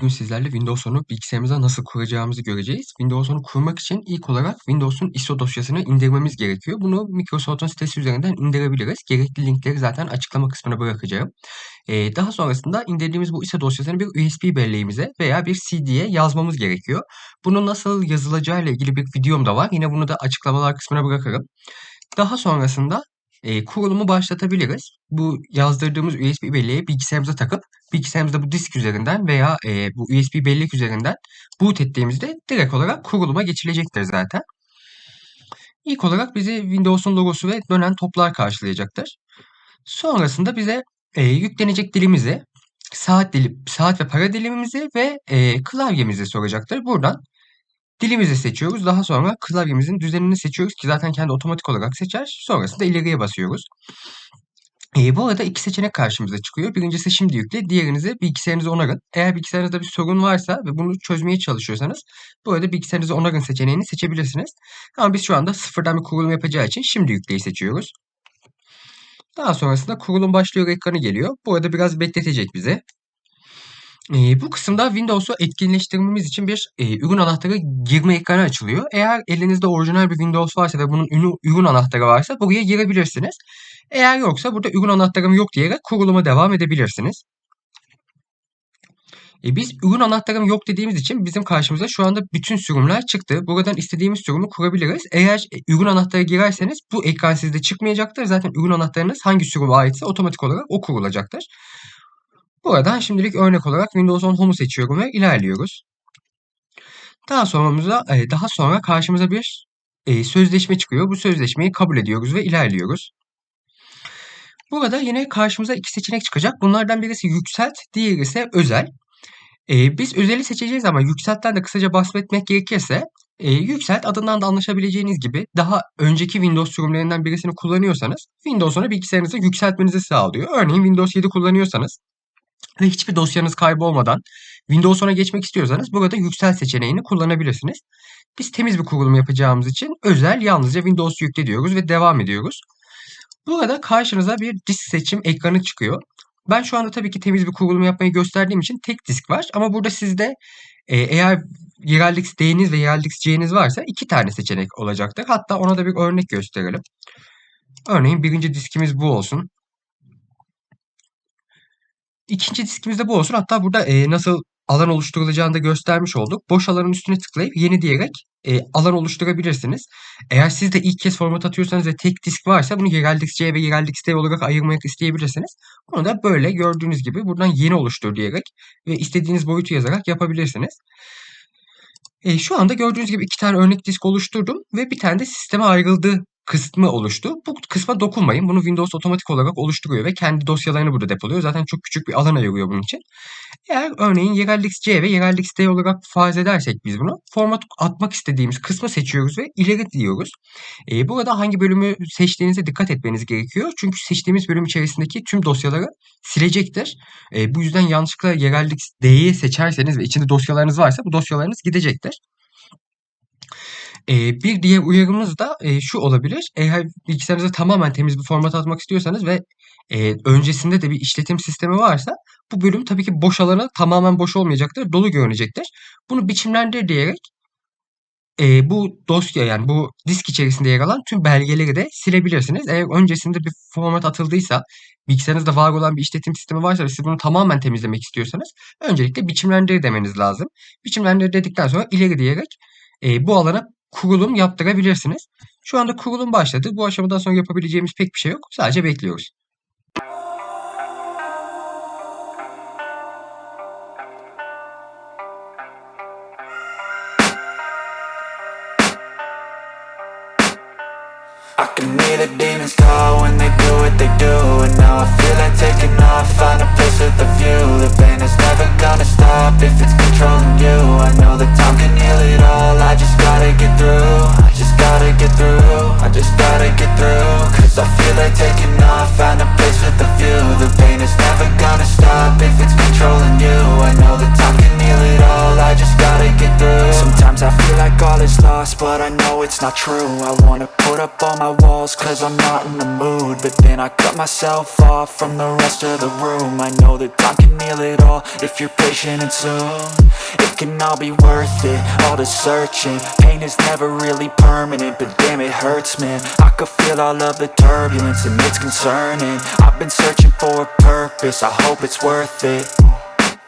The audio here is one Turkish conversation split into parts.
Bugün sizlerle Windows 10'u bilgisayarımıza nasıl kuracağımızı göreceğiz. Windows 10'u kurmak için ilk olarak Windows'un ISO dosyasını indirmemiz gerekiyor. Bunu Microsoft'un sitesi üzerinden indirebiliriz. Gerekli linkleri zaten açıklama kısmına bırakacağım. Ee, daha sonrasında indirdiğimiz bu ISO dosyasını bir USB belleğimize veya bir CD'ye yazmamız gerekiyor. Bunun nasıl yazılacağı ile ilgili bir videom da var. Yine bunu da açıklamalar kısmına bırakırım. Daha sonrasında e, kurulumu başlatabiliriz. Bu yazdırdığımız USB belleği bilgisayarımıza takıp bilgisayarımızda bu disk üzerinden veya e, bu USB bellek üzerinden boot ettiğimizde direkt olarak kuruluma geçilecektir zaten. İlk olarak bizi Windows'un logosu ve dönen toplar karşılayacaktır. Sonrasında bize e, yüklenecek dilimizi, saat dili, saat ve para dilimimizi ve e, klavyemizi soracaktır. Buradan Dilimizi seçiyoruz. Daha sonra klavyemizin düzenini seçiyoruz ki zaten kendi otomatik olarak seçer. Sonrasında ileriye basıyoruz. E, bu arada iki seçenek karşımıza çıkıyor. Birincisi şimdi yükle, diğerinizi bilgisayarınızı onarın. Eğer bilgisayarınızda bir sorun varsa ve bunu çözmeye çalışıyorsanız bu arada bilgisayarınızı onarın seçeneğini seçebilirsiniz. Ama biz şu anda sıfırdan bir kurulum yapacağı için şimdi yükleyi seçiyoruz. Daha sonrasında kurulum başlıyor ekranı geliyor. Bu arada biraz bekletecek bizi. Eee, bu kısımda Windows'u etkinleştirmemiz için bir, eee, ürün anahtarı girme ekranı açılıyor. Eğer elinizde orijinal bir Windows varsa ve bunun ünü ürün anahtarı varsa buraya girebilirsiniz. Eğer yoksa burada ürün anahtarım yok diyerek kuruluma devam edebilirsiniz. E, biz ürün anahtarım yok dediğimiz için bizim karşımıza şu anda bütün sürümler çıktı. Buradan istediğimiz sürümü kurabiliriz. Eğer e, ürün anahtarı girerseniz bu ekran sizde çıkmayacaktır. Zaten ürün anahtarınız hangi sürüme aitse otomatik olarak o kurulacaktır. Buradan şimdilik örnek olarak Windows 10 Home'u seçiyorum ve ilerliyoruz. Daha sonramıza, e, daha sonra karşımıza bir e, sözleşme çıkıyor. Bu sözleşmeyi kabul ediyoruz ve ilerliyoruz. Burada yine karşımıza iki seçenek çıkacak. Bunlardan birisi yükselt, diğeri ise özel. E, biz özeli seçeceğiz ama yükseltten de kısaca bahsetmek gerekirse yükselt adından da anlaşabileceğiniz gibi daha önceki Windows sürümlerinden birisini kullanıyorsanız Windows 10'u bilgisayarınızı yükseltmenizi sağlıyor. Örneğin Windows 7 kullanıyorsanız ve hiçbir dosyanız kaybolmadan Windows 10'a geçmek istiyorsanız burada yüksel seçeneğini kullanabilirsiniz. Biz temiz bir kurulum yapacağımız için özel yalnızca Windows yükle diyoruz ve devam ediyoruz. Burada karşınıza bir disk seçim ekranı çıkıyor. Ben şu anda tabii ki temiz bir kurulum yapmayı gösterdiğim için tek disk var. Ama burada sizde e, eğer Yeraldix D'niz ve Yeraldix C'niz varsa iki tane seçenek olacaktır. Hatta ona da bir örnek gösterelim. Örneğin birinci diskimiz bu olsun. İkinci diskimizde bu olsun. Hatta burada e, nasıl alan oluşturulacağını da göstermiş olduk. Boş alanın üstüne tıklayıp yeni diyerek e, alan oluşturabilirsiniz. Eğer siz de ilk kez format atıyorsanız ve tek disk varsa bunu yerel disk C ve yerel disk D olarak ayırmak isteyebilirsiniz. Bunu da böyle gördüğünüz gibi buradan yeni oluştur diyerek ve istediğiniz boyutu yazarak yapabilirsiniz. E, şu anda gördüğünüz gibi iki tane örnek disk oluşturdum ve bir tane de sisteme ayrıldığı kısmı oluştu. Bu kısma dokunmayın. Bunu Windows otomatik olarak oluşturuyor ve kendi dosyalarını burada depoluyor. Zaten çok küçük bir alan ayırıyor bunun için. Eğer örneğin YerelX-C ve YerelX-D olarak farz edersek biz bunu format atmak istediğimiz kısmı seçiyoruz ve ileri diyoruz. E, burada hangi bölümü seçtiğinize dikkat etmeniz gerekiyor. Çünkü seçtiğimiz bölüm içerisindeki tüm dosyaları silecektir. E, bu yüzden yanlışlıkla YerelX-D'yi seçerseniz ve içinde dosyalarınız varsa bu dosyalarınız gidecektir. Eee, bir diğer uyarımız da, eee, şu olabilir. Eğer bilgisayarınıza tamamen temiz bir format atmak istiyorsanız ve, eee, öncesinde de bir işletim sistemi varsa bu bölüm tabii ki boş alanı tamamen boş olmayacaktır, dolu görünecektir. Bunu biçimlendir diyerek, eee, bu dosya yani bu disk içerisinde yer alan tüm belgeleri de silebilirsiniz. Eğer öncesinde bir format atıldıysa, bilgisayarınızda var olan bir işletim sistemi varsa ve siz bunu tamamen temizlemek istiyorsanız öncelikle biçimlendir demeniz lazım. Biçimlendir dedikten sonra ileri diyerek, eee, bu alana kurulum yaptırabilirsiniz. Şu anda kurulum başladı. Bu aşamadan sonra yapabileceğimiz pek bir şey yok. Sadece bekliyoruz. The The if it's controlling you I know that time can not true. I wanna put up all my walls cause I'm not in the mood. But then I cut myself off from the rest of the room. I know that time can heal it all if you're patient and soon. It can all be worth it, all the searching. Pain is never really permanent but damn it hurts man. I could feel all of the turbulence and it's concerning. I've been searching for a purpose, I hope it's worth it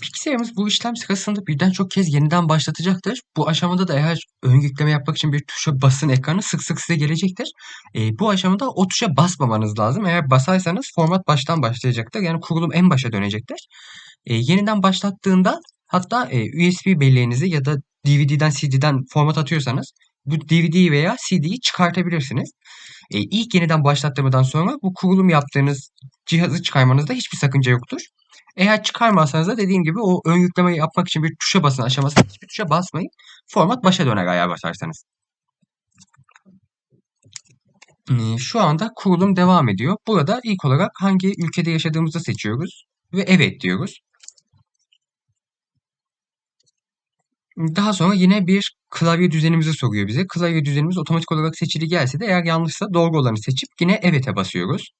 bilgisayarımız bu işlem sırasında birden çok kez yeniden başlatacaktır. Bu aşamada da eğer ön yükleme yapmak için bir tuşa basın ekranı sık sık size gelecektir. E, bu aşamada o tuşa basmamanız lazım. Eğer basarsanız format baştan başlayacaktır. Yani kurulum en başa dönecektir. E, yeniden başlattığında hatta e, USB belleğinizi ya da DVD'den CD'den format atıyorsanız bu DVD veya CD'yi çıkartabilirsiniz. E, ilk yeniden başlattırmadan sonra bu kurulum yaptığınız cihazı çıkarmanızda hiçbir sakınca yoktur. Eğer çıkarmazsanız da dediğim gibi o ön yüklemeyi yapmak için bir tuşa basın aşamasında hiçbir tuşa basmayın. Format başa döner eğer basarsanız. Ee, Şu anda kurulum devam ediyor. Burada ilk olarak hangi ülkede yaşadığımızı seçiyoruz ve evet diyoruz. Daha sonra yine bir klavye düzenimizi soruyor bize. Klavye düzenimiz otomatik olarak seçili gelse de eğer yanlışsa doğru olanı seçip yine evet'e basıyoruz.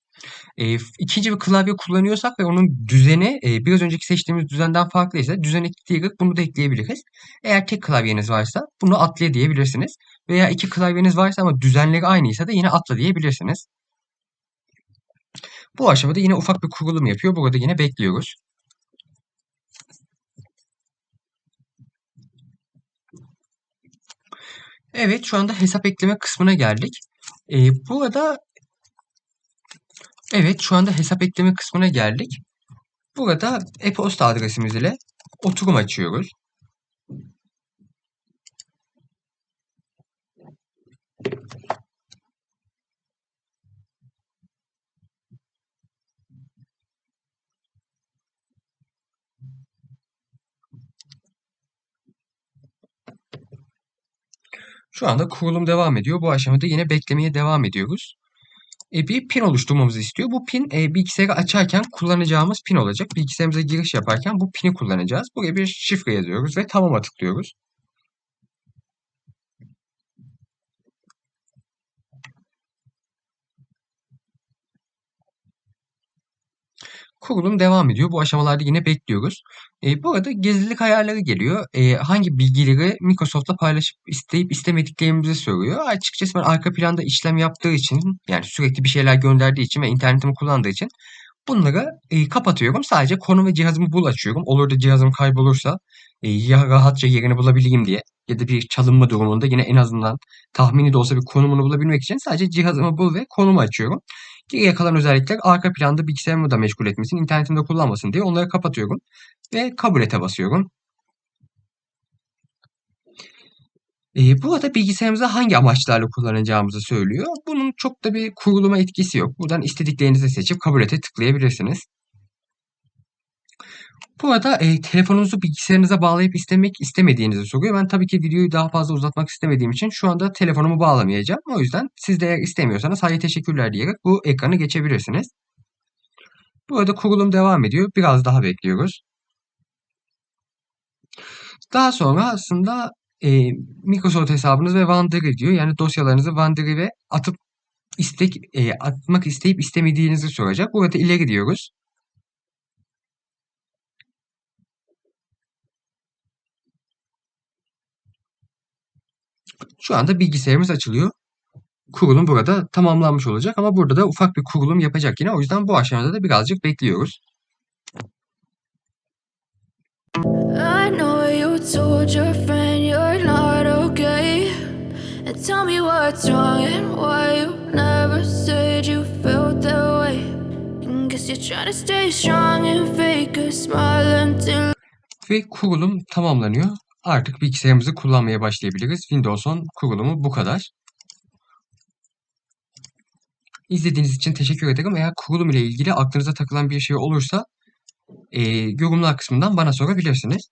E, ikinci bir klavye kullanıyorsak ve onun düzeni e, biraz önceki seçtiğimiz düzenden farklıysa düzen ekleyerek bunu da ekleyebiliriz. Eğer tek klavyeniz varsa bunu atla diyebilirsiniz. Veya iki klavyeniz varsa ama düzenleri aynıysa da yine atla diyebilirsiniz. Bu aşamada yine ufak bir kurulum yapıyor. Burada yine bekliyoruz. Evet şu anda hesap ekleme kısmına geldik. E, burada Evet, şu anda hesap ekleme kısmına geldik. Burada e-posta adresimiz ile oturum açıyoruz. Şu anda kurulum devam ediyor. Bu aşamada yine beklemeye devam ediyoruz e, bir pin oluşturmamızı istiyor. Bu pin e, bilgisayarı açarken kullanacağımız pin olacak. Bilgisayarımıza giriş yaparken bu pini kullanacağız. Buraya bir şifre yazıyoruz ve tamam'a tıklıyoruz. Kurulum devam ediyor. Bu aşamalarda yine bekliyoruz. E, bu arada gizlilik ayarları geliyor. E, hangi bilgileri Microsoft'la paylaşıp isteyip istemediklerimizi soruyor. Açıkçası ben arka planda işlem yaptığı için yani sürekli bir şeyler gönderdiği için ve internetimi kullandığı için bunları e, kapatıyorum. Sadece konum ve cihazımı bul açıyorum. Olur da cihazım kaybolursa e, ya rahatça yerini bulabileyim diye ya da bir çalınma durumunda yine en azından tahmini de olsa bir konumunu bulabilmek için sadece cihazımı bul ve konumu açıyorum. Kalan özellikler arka planda bilgisayarımı da meşgul etmesin, internetimde kullanmasın diye onları kapatıyorum ve kabul basıyorum. E, burada bilgisayarımızı hangi amaçlarla kullanacağımızı söylüyor. Bunun çok da bir kuruluma etkisi yok. Buradan istediklerinizi seçip kabul tıklayabilirsiniz. Bu arada e, telefonunuzu bilgisayarınıza bağlayıp istemek istemediğinizi soruyor. Ben tabii ki videoyu daha fazla uzatmak istemediğim için şu anda telefonumu bağlamayacağım. O yüzden siz de eğer istemiyorsanız hayır teşekkürler diyerek bu ekranı geçebilirsiniz. Bu arada kurulum devam ediyor. Biraz daha bekliyoruz. Daha sonra aslında e, Microsoft hesabınız ve OneDrive diyor. Yani dosyalarınızı OneDrive'e atıp istek e, atmak isteyip istemediğinizi soracak. Burada ileri diyoruz. Şu anda bilgisayarımız açılıyor. Kurulum burada tamamlanmış olacak ama burada da ufak bir kurulum yapacak yine. O yüzden bu aşamada da birazcık bekliyoruz. I know you told your friend you're not okay. And tell me what's wrong and why you never said you felt that way. And guess you're trying to stay strong and fake a smile until Ve kurulum tamamlanıyor. Artık bilgisayarımızı kullanmaya başlayabiliriz. Windows 10 kurulumu bu kadar. İzlediğiniz için teşekkür ederim. Eğer kurulum ile ilgili aklınıza takılan bir şey olursa e, yorumlar kısmından bana sorabilirsiniz.